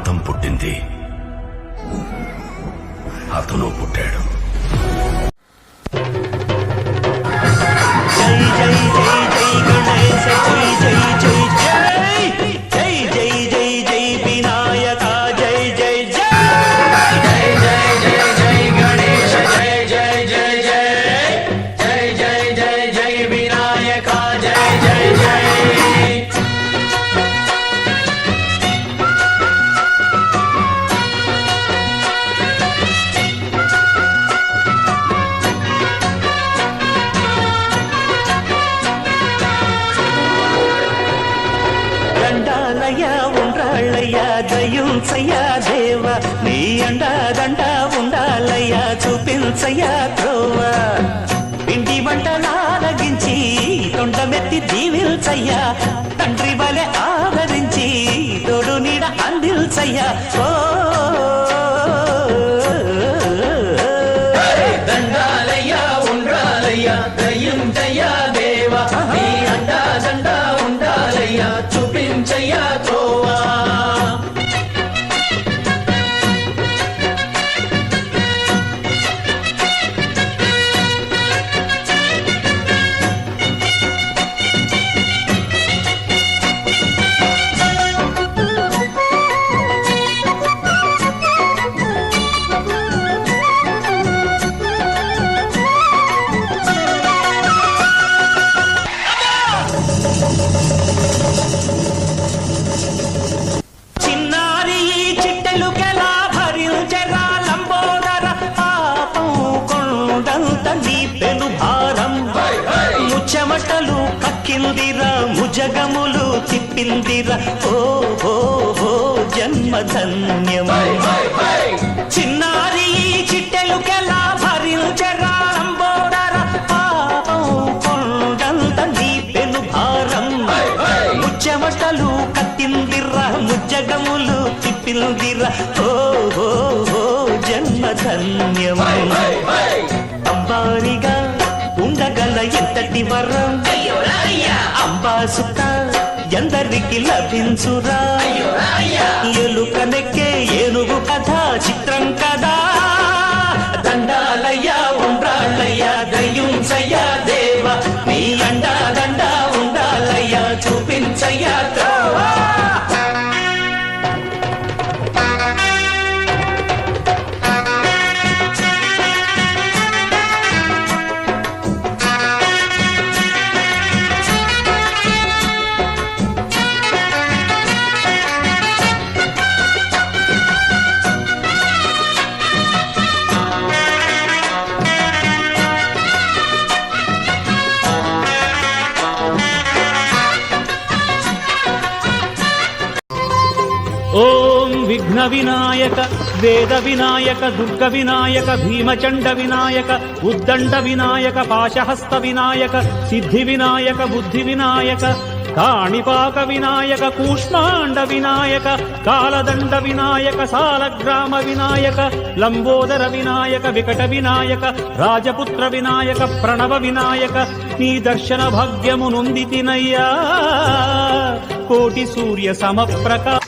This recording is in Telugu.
ప్రాంతం పుట్టింది. అతను పుట్టాడు. ఉండ్రాళ్ళయ్య దయుంచయ్య దేవ. నీ అండ దండ ఉండాలయ్య చూపించయ్య త్రోవ. పిండి వంటలారగించి తొండమెత్తి దీవిల్చయ్యా తండ్రి వలె ఆదరించి తోడు నీడ అందిల్చయ్యా ఓ. దండాలయ్యా ఉండాలయ్యా దయ్యం జయ్యా చిట్టెలుకెలా భరించెరా లంబోదర పాపం కొండంత నీ పెను భారం. ముచ్చమటలు కక్కిందిరా ముజగములు తిప్పిందిరా. ఓ ఓ జన్మధన్యమై. తెలిసిందిర ఓ జన్మ ధన్యం. అంబారిగా ఉండగల ఎంతటి వరం? అంబా సుత ఎందరికి లభించురా? ఏనుగు కథ చిత్రం విఘ్న వినాయక వేద వినాయక దుర్గ వినాయక భీమచండ వినాయక ఉద్దండ వినాయక పాశహస్త వినాయక సిద్ధి వినాయక బుద్ధి వినాయక కాణిపాక వినాయక కూష్మాండ వినాయక కాలదండ వినాయక సాలగ్రామ వినాయక లంబోదర వినాయక వికట వినాయక రాజపుత్ర వినాయక ప్రణవ వినాయక నీ దర్శన భాగ్యము నొందితినయ్యా కోటి సూర్య సమప్రకా